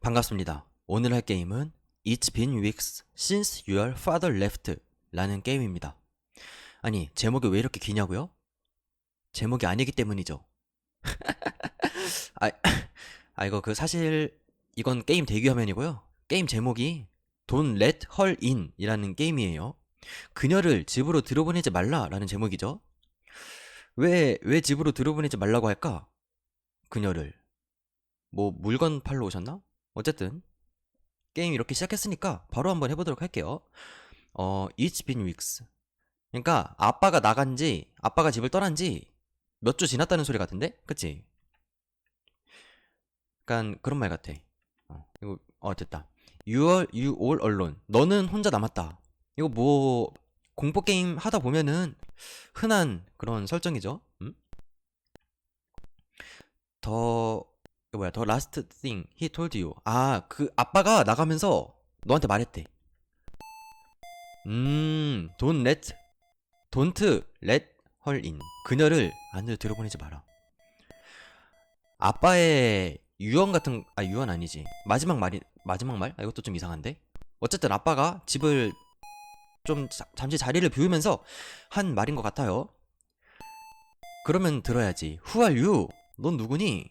반갑습니다. 오늘 할 게임은 It's been weeks since your father left 라는 게임입니다. 아니, 제목이 왜 이렇게 기냐고요? 제목이 아니기 때문이죠. 아, 아, 이거 그 사실 이건 게임 대기 화면이고요. 게임 제목이 Don't Let Her In 이라는 게임이에요. 그녀를 집으로 들어보내지 말라라는 제목이죠. 왜, 왜 집으로 들어보내지 말라고 할까? 그녀를. 뭐 물건 팔러 오셨나? 어쨌든 게임 이렇게 시작했으니까 바로 한번 해보도록 할게요. 어, It's been weeks. 그러니까 아빠가 나간 지 아빠가 집을 떠난 지 몇 주 지났다는 소리 같은데, 그치? 약간 그런 말 같아. 어, 이거 어 됐다. You are you all alone. 너는 혼자 남았다. 이거 뭐 공포 게임 하다 보면은 흔한 그런 설정이죠. 음? 더 이거 뭐야? 더 last thing he told you. 아, 그 아빠가 나가면서 너한테 말했대. 음, don't let don't let her in. 그녀를 안으로 들어보내지 마라. 아빠의 유언 같은 아 유언 아니지. 마지막 말이 마지막 말? 아, 이것도 좀 이상한데. 어쨌든 아빠가 집을 좀 자- 잠시 자리를 비우면서 한 말인 것 같아요. 그러면 들어야지. Who are you? 넌 누구니?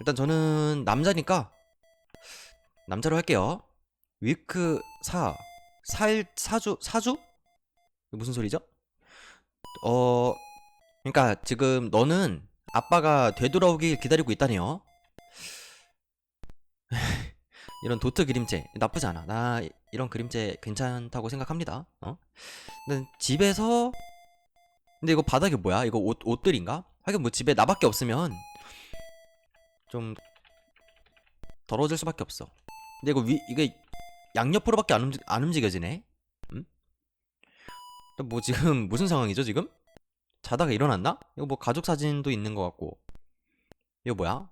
어? 일단 저는 남자니까 남자로 할게요. 위크 4 4일 4주 4주? 이게 무슨 소리죠? 어 그러니까 지금 너는 아빠가 되돌아오길 기다리고 있다네요. 이런 도트 그림체 나쁘지 않아. 나 이런 그림체 괜찮다고 생각합니다. 어? 근데 집에서 근데 이거 바닥에 뭐야? 이거 옷 옷들인가? 하긴 뭐 집에 나밖에 없으면 좀 더러워질 수밖에 없어. 근데 이거 위 이게 양옆으로밖에 안, 움직, 안 움직여지네. 음? 또뭐 지금 무슨 상황이죠 지금? 자다가 일어났나? 이거 뭐 가족 사진도 있는 것 같고. 이거 뭐야?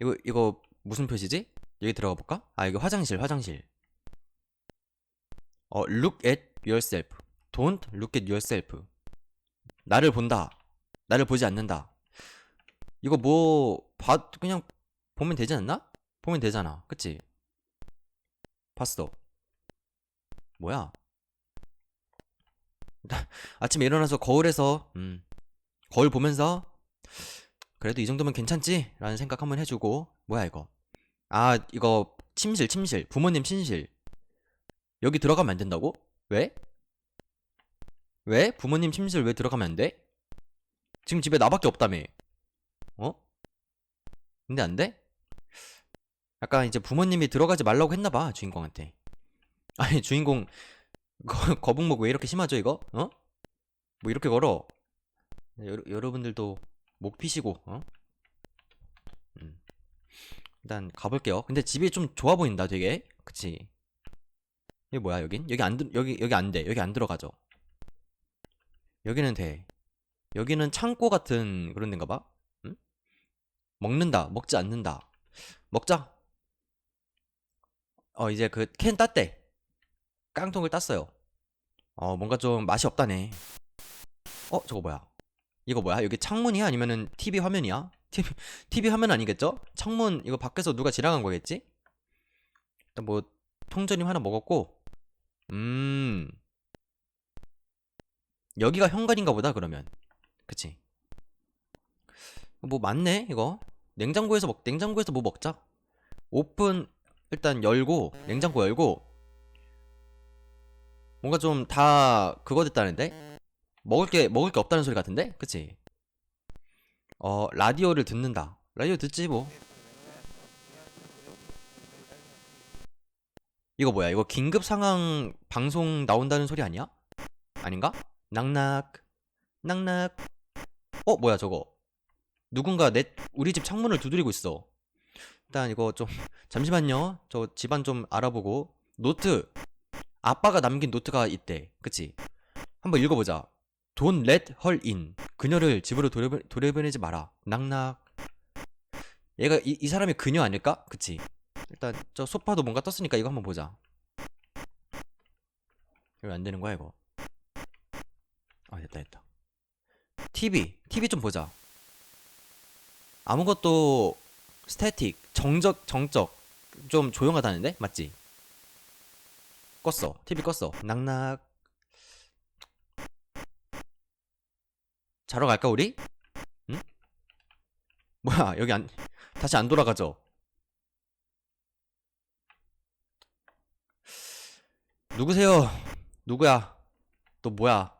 이거 이거 무슨 표시지? 여기 들어가 볼까? 아 이거 화장실 화장실. 어 look at yourself. Don't look at yourself. 나를 본다. 나를 보지 않는다. 이거 뭐 봐 그냥 보면 되지 않나? 보면 되잖아. 그치? 봤어. 뭐야? 아침에 일어나서 거울에서 음, 거울 보면서 그래도 이 정도면 괜찮지? 라는 생각 한번 해주고 뭐야 이거 아 이거 침실 침실 부모님 침실 여기 들어가면 안 된다고? 왜? 왜? 부모님 침실 왜 들어가면 안 돼? 지금 집에 나밖에 없다며 어? 근데 안 돼? 약간 이제 부모님이 들어가지 말라고 했나봐 주인공한테 아니 주인공 거, 거북목 왜 이렇게 심하죠 이거? 어? 뭐 이렇게 걸어 여러, 여러분들도 목 피시고 어? 음. 일단 가볼게요 근데 집이 좀 좋아 보인다 되게 그치 이게 뭐야 여긴? 여기 안 들, 여기 여기 안돼 여기 안 들어가죠 여기는 돼 여기는 창고 같은 그런 데인가 봐 응? 먹는다 먹지 않는다 먹자 어 이제 그 캔 땄대 깡통을 땄어요. 어, 뭔가 좀 맛이 없다네. 어, 저거 뭐야? 이거 뭐야? 여기 창문이야? 아니면은 TV 화면이야? TV, TV 화면 아니겠죠? 창문, 이거 밖에서 누가 지나간 거겠지? 일단 뭐, 통조림 하나 먹었고, 음, 여기가 현관인가 보다, 그러면. 그치? 뭐, 많네, 이거. 냉장고에서 먹, 냉장고에서 뭐 먹자. 오픈, 일단 열고, 냉장고 열고, 뭔가 좀 다 그거 됐다는데? 먹을 게 먹을 게 없다는 소리 같은데? 그치? 어 라디오를 듣는다 라디오 듣지 뭐 이거 뭐야 이거 긴급 상황 방송 나온다는 소리 아니야? 아닌가? 낙낙 낙낙 어 뭐야 저거 누군가 내 우리 집 창문을 두드리고 있어 일단 이거 좀 잠시만요 저 집안 좀 알아보고 노트 아빠가 남긴 노트가 있대. 그치? 한번 읽어보자. Don't let her in. 그녀를 집으로 돌려보, 돌려보내지 마라. 낙낙. 얘가 이, 이 사람이 그녀 아닐까? 그치? 일단 저 소파도 뭔가 떴으니까 이거 한번 보자. 이거 안 되는 거야 이거? 아 됐다 됐다. TV TV 좀 보자. 아무것도 스태틱 정적 정적 좀 조용하다는데 맞지? 껐어 TV 껐어 낙낙 자러 갈까 우리? 응? 뭐야 여기 안 다시 안 돌아가죠? 누구세요? 누구야? 또 뭐야?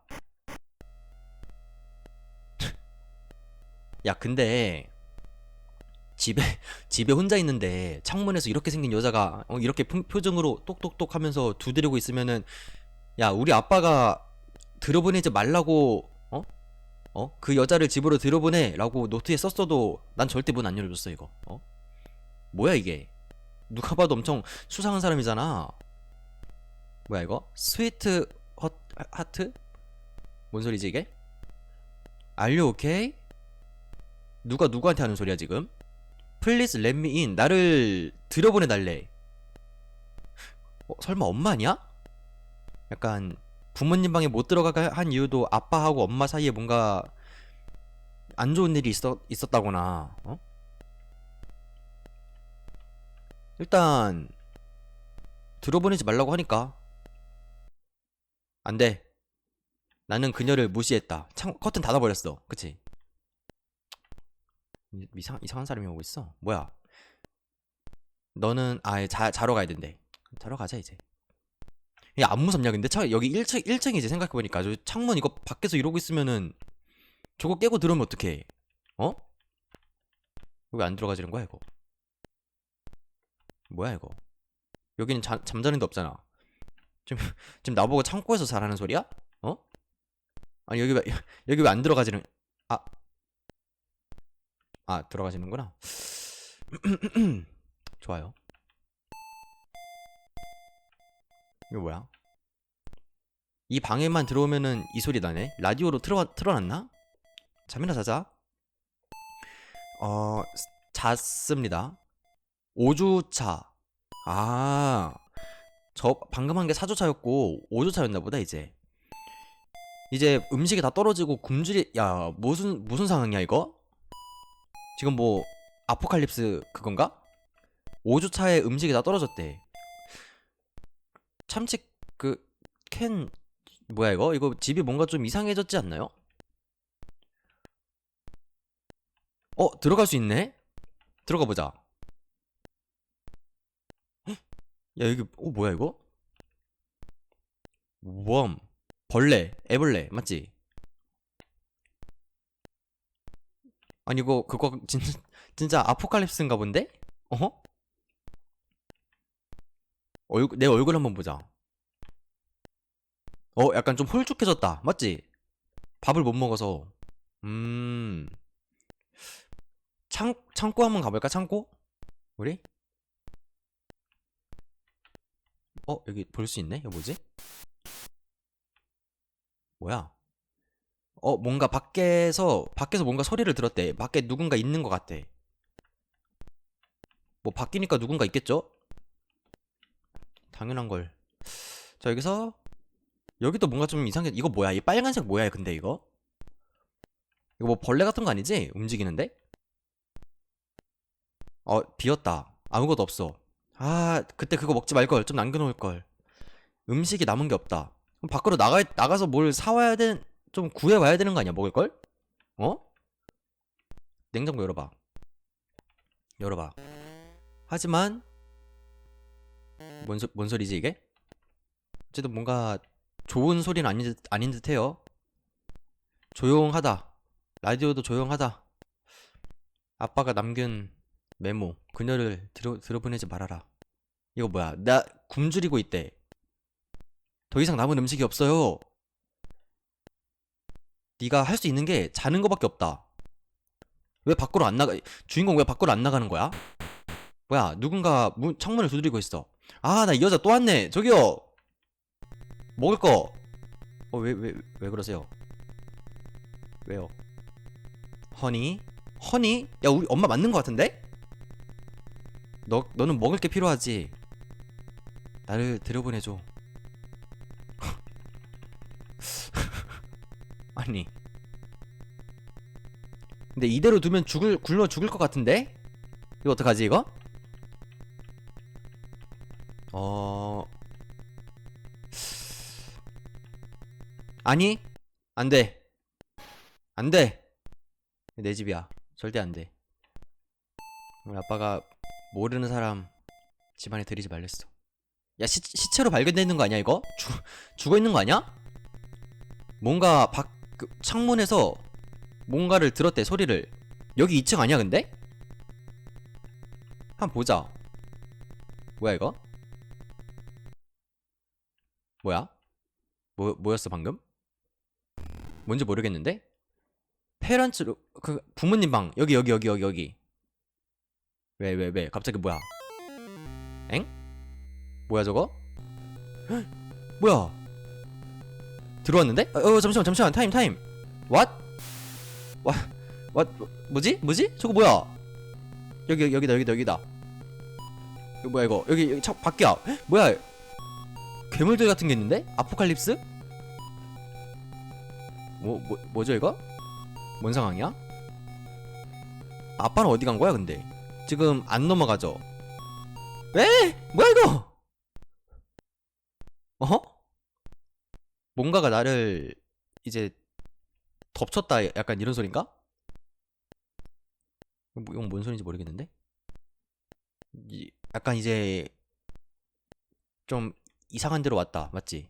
야 근데 집에 집에 혼자 있는데 창문에서 이렇게 생긴 여자가 어, 이렇게 표- 표정으로 똑똑똑 하면서 두드리고 있으면은 야 우리 아빠가 들여보내지 말라고 어? 어? 그 여자를 집으로 들여보내라고 노트에 썼어도 난 절대 문 안 열어줬어 이거 어? 뭐야 이게 누가 봐도 엄청 수상한 사람이잖아 뭐야 이거? 스위트 헛, 하트? 뭔 소리지 이게? You okay? 누가 누구한테 하는 소리야 지금? Let me in. 나를 들여보내 달래. 어, 설마 엄마 아니야? 약간 부모님 방에 못 들어가게 한 이유도 아빠하고 엄마 사이에 뭔가 안 좋은 일이 있었, 있었다거나 어? 일단 들어보내지 말라고 하니까 안 돼. 나는 그녀를 무시했다. 창 커튼 닫아버렸어. 그치? 이- 이상 이상한 사람이 오고 있어. 뭐야? 너는 아 자, 자러 가야 된대. 자러 가자 이제. 야안 무섭냐 근데 차 여기 1층 1층이지 생각해 보니까 저 창문 이거 밖에서 이러고 있으면은 저거 깨고 들어오면 어떡해? 어? 왜안 들어가지는 거야 이거? 뭐야 이거? 여기는 잠 잠자는 데 없잖아. 지금 지금 나보고 창고에서 자라는 소리야? 어? 아니 여기 왜 여기 왜 안 들어가지는 아 아, 들어가시는구나. 좋아요. 이거 뭐야? 이 방에만 들어오면은 이 소리 나네. 라디오로 틀어 틀어놨나? 잠이나 자자. 어, 스- 잤습니다. 5주차. 아, 저 방금 한 게 4주차였고 5주차였나 보다 이제. 이제 음식이 다 떨어지고 굶주리 야, 무슨 무슨 상황이야 이거? 지금 뭐 아포칼립스 그건가? 5주 차에 음식이 다 떨어졌대. 참치 그 캔 뭐야 이거? 이거 집이 뭔가 좀 이상해졌지 않나요? 어 들어갈 수 있네? 들어가 보자. 헉? 야 여기 어 뭐야 이거? 웜 벌레 애벌레 맞지? 아니 이거 그거 진짜 진짜 아포칼립스인가 본데? 어허? 얼굴 내 얼굴 한번 보자. 어 약간 좀 홀쭉해졌다. 맞지? 밥을 못 먹어서. 음. 창 창고 한번 가볼까? 창고? 우리? 어 여기 볼 수 있네. 이거 뭐지? 뭐야? 어, 뭔가 밖에서, 밖에서 뭔가 소리를 들었대. 밖에 누군가 있는 것 같대. 뭐, 바뀌니까 누군가 있겠죠? 당연한 걸. 자, 여기서, 여기도 뭔가 좀 이상해. 이거 뭐야? 이 빨간색 뭐야, 근데 이거? 이거 뭐 벌레 같은 거 아니지? 움직이는데? 어, 비었다. 아무것도 없어. 아, 그때 그거 먹지 말걸. 좀 남겨놓을 걸. 음식이 남은 게 없다. 그럼 밖으로 나가, 나가서 뭘 사와야 되는, 좀 구해와야 되는 거 아니야 먹을 걸? 어? 냉장고 열어봐. 열어봐. 하지만 뭔, 소, 뭔 소리지 이게? 어쨌든 뭔가 좋은 소리는 아닌 듯, 아닌 듯해요. 조용하다. 라디오도 조용하다. 아빠가 남긴 메모. 그녀를 들어, 들어보내지 말아라. 이거 뭐야? 나 굶주리고 있대. 더 이상 남은 음식이 없어요. 네가 할 수 있는 게 자는 거밖에 없다. 왜 밖으로 안 나가? 주인공 왜 밖으로 안 나가는 거야? 뭐야? 누군가 문, 창문을 두드리고 있어. 아, 나 이 여자 또 왔네. 저기요. 먹을 거. 어, 왜, 왜, 왜 그러세요? 왜요? 허니? 허니? 야, 우리 엄마 맞는 거 같은데? 너, 너는 먹을 게 필요하지. 나를 들여보내줘. 아니. 근데 이대로 두면 죽을 굶어 죽을 것 같은데? 이거 어떡하지 이거? 어 아니 안돼 안돼 내 집이야 절대 안돼 우리 아빠가 모르는 사람 집안에 들이지 말랬어 야 시, 시체로 발견돼 있는 거 아니야 이거? 죽, 죽어 있는 거 아니야? 뭔가 밖 그, 창문에서 뭔가를 들었대 소리를 여기 2층 아니야 근데? 한번 보자 뭐야 이거? 뭐야? 뭐, 뭐였어 방금? 뭔지 모르겠는데? 페런츠로 그 부모님 방 여기 여기 여기 여기 여기 왜 왜 왜 갑자기 뭐야 엥? 뭐야 저거? 헉, 뭐야 들어왔는데? 어, 어 잠시만 잠시만 타임 타임 What? 와, what? 뭐지? 뭐지? 저거 뭐야? 여기 여기, 여기다 여기다 여기다 이거 뭐야 이거 여기 여기 차 밖이야 헉, 뭐야 괴물들 같은 게 있는데? 아포칼립스? 뭐, 뭐 뭐죠 이거? 뭔 상황이야? 아빠는 어디 간 거야 근데? 지금 안 넘어가죠? 왜? 뭐야 이거? 어허? 뭔가가 나를 이제 덮쳤다 약간 이런 소린가? 뭐, 이건 뭔 소리인지 모르겠는데? 이, 약간 이제 좀 이상한 데로 왔다 맞지?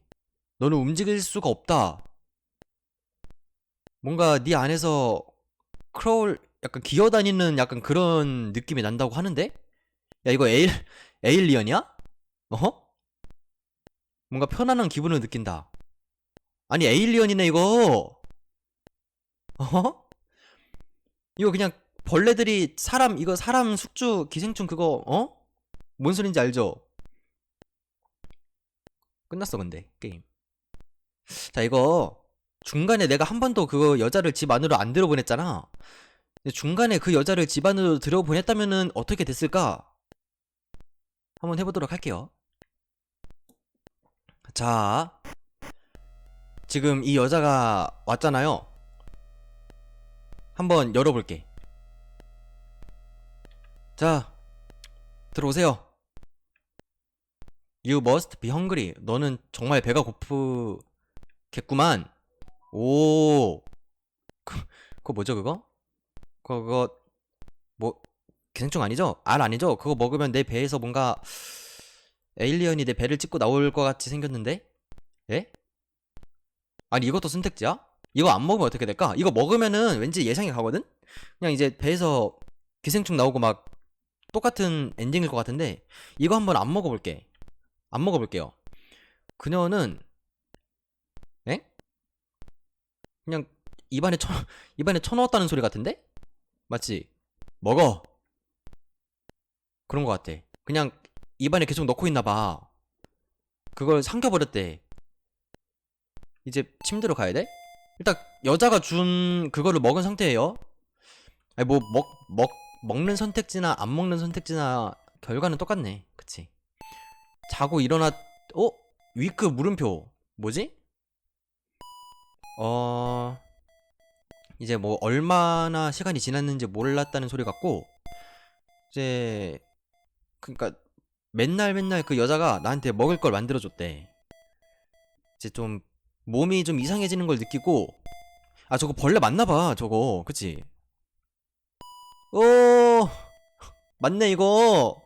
너는 움직일 수가 없다 뭔가 네 안에서 크로울 약간 기어다니는 약간 그런 느낌이 난다고 하는데? 야 이거 에일 에일리언이야? 어허? 뭔가 편안한 기분을 느낀다. 아니 에일리언이네 이거. 어허? 이거 그냥 벌레들이 사람 이거 사람 숙주 기생충 그거 어? 뭔 소린지 알죠? 끝났어 근데 게임. 자 이거 중간에 내가 한 번도 그거 여자를 집 안으로 안 들어보냈잖아. 중간에 그 여자를 집 안으로 들어보냈다면은 어떻게 됐을까? 한번 해보도록 할게요. 자, 지금 이 여자가 왔잖아요. 한번 열어볼게. 자, 들어오세요. You must be hungry. 너는 정말 배가 고프겠구만. 오, 그, 그거 뭐죠 그거? 그거, 뭐 기생충 아니죠? 알 아니죠? 그거 먹으면 내 배에서 뭔가 에일리언이 내 배를 찍고 나올 것 같이 생겼는데? 예? 아니 이것도 선택지야? 이거 안 먹으면 어떻게 될까? 이거 먹으면은 왠지 예상이 가거든? 그냥 이제 배에서 기생충 나오고 막 똑같은 엔딩일 것 같은데 이거 한번 안 먹어볼게 안 먹어볼게요 그녀는 에? 그냥 입안에 쳐 입안에 쳐넣었다는 소리 같은데? 맞지? 먹어 그런 것 같아 그냥 입안에 계속 넣고 있나 봐 그걸 삼켜버렸대 이제 침대로 가야 돼? 일단 여자가 준 그거를 먹은 상태예요 아니 뭐 먹 먹 먹는 선택지나 안 먹는 선택지나 결과는 똑같네 그치 자고 일어났 어? 위크 물음표 뭐지? 어 이제 뭐 얼마나 시간이 지났는지 몰랐다는 소리 같고 이제 그니까 맨날 맨날 그 여자가 나한테 먹을 걸 만들어 줬대 이제 좀 몸이 좀 이상해지는 걸 느끼고 아 저거 벌레 맞나 봐 저거. 그치? 오 맞네 이거.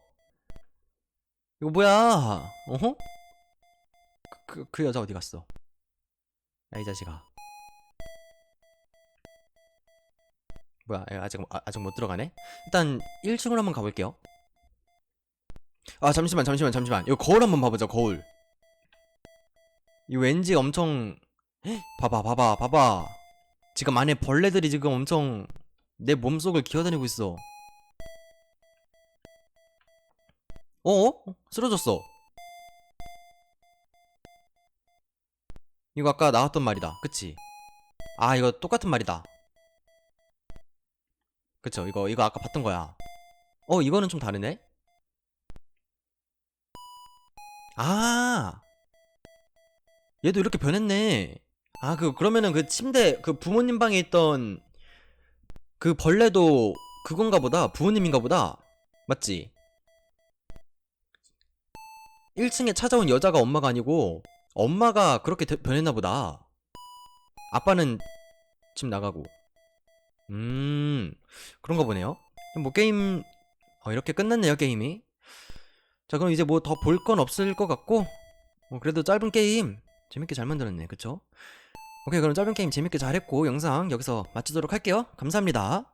이거 뭐야? 어허? 그, 그, 그 여자 어디 갔어? 야 이 자식아. 뭐야 얘 아직 아, 아직 못 들어가네? 일단 1층으로 한번 가볼게요. 아 잠시만 잠시만 잠시만. 이거 거울 한번 봐보자 거울 이 왠지 엄청 헉, 봐봐 봐봐 봐봐. 지금 안에 벌레들이 지금 엄청 내 몸속을 기어다니고 있어. 어? 쓰러졌어. 이거 아까 나왔던 말이다. 그치? 아 이거 똑같은 말이다. 그쵸 이거 이거 아까 봤던 거야. 어 이거는 좀 다르네? 아 얘도 이렇게 변했네 아 그 그러면은 그 침대 그 부모님 방에 있던 그 벌레도 그건가 보다 부모님인가 보다 맞지? 1층에 찾아온 여자가 엄마가 아니고 엄마가 그렇게 되- 변했나 보다. 아빠는 집 나가고. 음, 그런가 보네요. 뭐 게임 어, 이렇게 끝났네요, 게임이. 자, 그럼 이제 뭐 더 볼 건 없을 것 같고 뭐 그래도 짧은 게임 재밌게 잘 만들었네. 그쵸? 오케이, 그럼 짧은 게임 재밌게 잘했고 영상 여기서 마치도록 할게요. 감사합니다.